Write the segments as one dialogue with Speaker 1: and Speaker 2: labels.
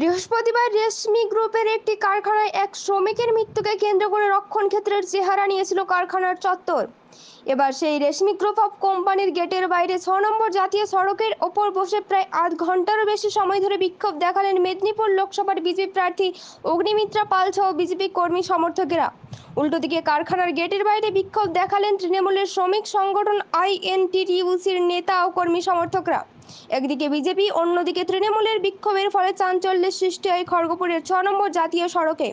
Speaker 1: বৃহস্পতিবার রেশমি গ্রুপের একটি কারখানায় এক শ্রমিকের মৃত্যুকে কেন্দ্র করে রক্ষণক্ষেত্রের চেহারা নিয়েছিল কারখানার চত্বর। এবার সেই রেশমি গ্রুপ অফ কোম্পানির গেটের বাইরে ছ নম্বর জাতীয় সড়কের ওপর বসে প্রায় আধ ঘন্টারও বেশি সময় ধরে বিক্ষোভ দেখালেন মেদিনীপুর লোকসভার বিজেপি প্রার্থী অগ্নিমিত্রা পাল সহ বিজেপি কর্মী সমর্থকেরা। উল্টো দিকে কারখানার গেটের বাইরে বিক্ষোভ দেখালেন তৃণমূলের শ্রমিক সংগঠন আইএনটিটিউসির নেতা ও কর্মী সমর্থকরা। একদিকে বিজেপি, অন্যদিকে তৃণমূলের বিক্ষোভের ফলে চাঞ্চল্যের সৃষ্টি হয় খড়গপুরের ছ নম্বর জাতীয় সড়কে।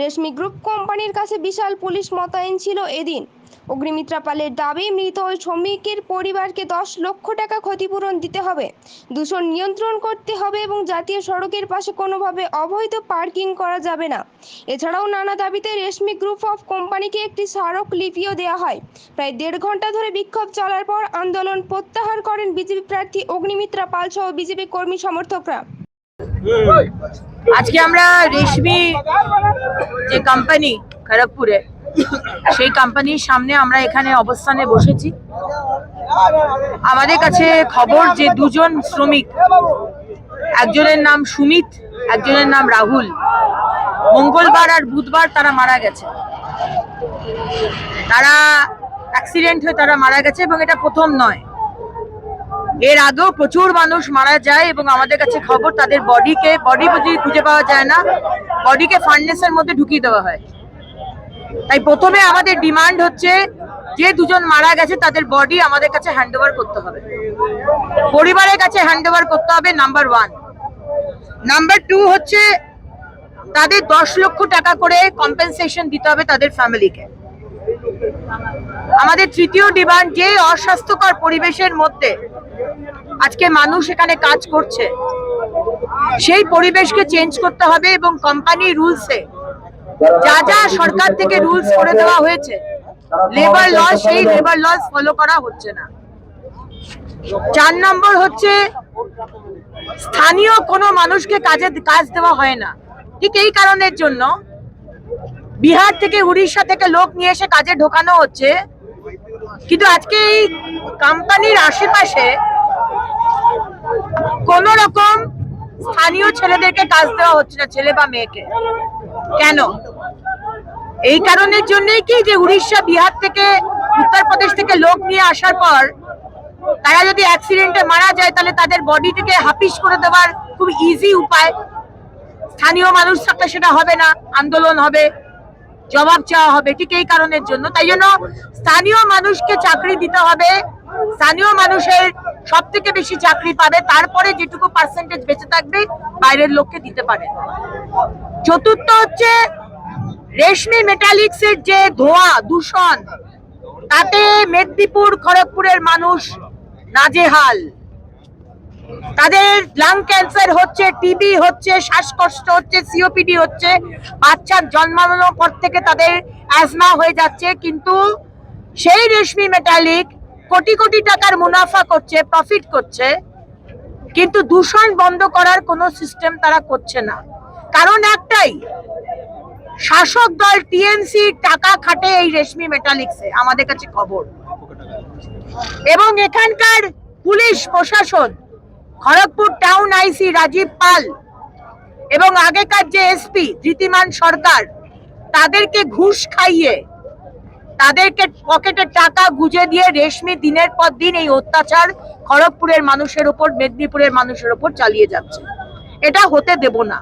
Speaker 1: রেশমি গ্রুপ কোম্পানির কাছে বিশাল পুলিশ মোতায়েন ছিল এদিন। অগ্নিমিত্রা পালের দাবি, মৃত ওই শ্রমিকের পরিবারকে দশ লক্ষ টাকা ক্ষতিপূরণ দিতে হবে। দূষণ নিয়ন্ত্রণ করতে হবে এবং জাতীয় সড়কের পাশে কোনোভাবে অবৈধ পার্কিং করা যাবে না। এছাড়াও নানা দাবিতে রেশমি গ্রুপ অফ কোম্পানিকে একটি স্মারক লিপিও দেওয়া হয়। প্রায় দেড় ঘণ্টা ধরে বিক্ষোভ চলার পর আন্দোলন প্রত্যাহার করেন বিজেপি প্রার্থী অগ্নিমিত্রা পাল সহ বিজেপি কর্মী সমর্থকরা।
Speaker 2: আজকে আমরা রেশমি যে কোম্পানি খড়গপুরে সেই কোম্পানির সামনে আমরা এখানে অবস্থানে বসেছি। আমাদের কাছে খবর যে দুজন শ্রমিক, একজনের নাম সুমিত, একজনের নাম রাহুল। মঙ্গলবার আর বুধবার তারা মারা গেছে। তারা অ্যাক্সিডেন্ট হয়ে তারা মারা গেছে এবং এটা প্রথম নয়। এর আগেও প্রচুর মানুষ মারা যায় এবং আমাদের কাছে খবর তাদের বডিকে বডি খুঁজে পাওয়া যায় না বডিকে ফার্নেসের মধ্যে ঢুকিয়ে দেওয়া হয়। তাই প্রথমে আমাদের ডিমান্ড হচ্ছে যে দুজন মারা গেছে, তাদের বডি আমাদের কাছে হ্যান্ড করতে হবে। পরিবারের কাছে হ্যান্ড করতে হবে নাম্বার ওয়ান নাম্বার টু হচ্ছে তাদের দশ লক্ষ টাকা করে কম্পেনসেশন দিতে হবে তাদের ফ্যামিলিকে আমাদের তৃতীয় ডিমান্ড যে অস্বাস্থ্যকর পরিবেশের মধ্যে আজকে মানুষ এখানে কাজ করছে, সেই পরিবেশকে চেঞ্জ করতে হবে এবং কোম্পানি রুলসে যা যা সরকার থেকে রুলস করে দেওয়া হয়েছে। লেবার ল সেই লেবার লস ফলো করা হচ্ছে না। চার নম্বর হচ্ছে স্থানীয় কোনো মানুষকে কাজে কাজ দেওয়া হয় না। ঠিক এই কারণের জন্য বিহার থেকে উড়িষ্যা থেকে লোক নিয়ে এসে কাজে ঢোকানো হচ্ছে। কিন্তু আজকে এই কোম্পানির আশেপাশে কোন রকম স্থানীয় ছেলেদেরকে কাজ দেওয়া হচ্ছে না ছেলে বা মেয়েকে। কেন? এই কারণের জন্যই কি যে উড়িষ্যা, বিহার থেকে, উত্তরপ্রদেশ থেকে লোক নিয়ে আসার পর তারা যদি অ্যাক্সিডেন্টে মারা যায়, তাহলে তাদের বডিটিকে হাপিস করে দেওয়ার খুব ইজি উপায়। স্থানীয় মানুষ থাকলে সেটা হবে না, আন্দোলন হবে, জবাব চাওয়া হবে, ঠিক এই কারণের জন্য। তাই জন্য স্থানীয় মানুষকে চাকরি দিতে হবে। স্থানীয় মানুষের সব থেকে বেশি চাকরি পাবে, তারপরে যেটুকু পার্সেন্টেজ বেঁচে থাকবে, বাইরের লোককে দিতে পারে। চতুর্থ হচ্ছে রেশমি মেটালিক্স এর যে ধোঁয়া, দূষণ, তাতে মেদিনীপুর, খড়গপুরের মানুষ নাজেহাল। তাদের লাং ক্যান্সার হচ্ছে টিবি হচ্ছে, শ্বাসকষ্ট হচ্ছে সিওপিডি হচ্ছে, বাচ্চার জন্মানোর পর থেকে তাদের অ্যাজমা হয়ে যাচ্ছে, কিন্তু সেই রেশমি মেটালিক কোটি কোটি টাকার মুনাফা করছে প্রফিট করছে, কিন্তু দূষণ বন্ধ করার কোনো সিস্টেম তারা করছে না। কারণ একটাই, শাসক দল টিএমসি টাকা খাটে এই রেশমি মেটালিক্সে আমাদের কাছে খবর। এবং এখানকার পুলিশ, প্রশাসন, খড়গপুর টাউন আইসি রাজীব পাল এবং আগেকার যে এসপি ধৃতিমান সরকার, তাদেরকে ঘুষ খাইয়ে তাদেরকে পকেটে টাকা গুজে দিয়ে রেশমি দিনের পর দিন এই অত্যাচার খড়গপুরের মানুষের উপর মেদিনীপুরের মানুষের উপর চালিয়ে যাচ্ছে। এটা হতে দেব না।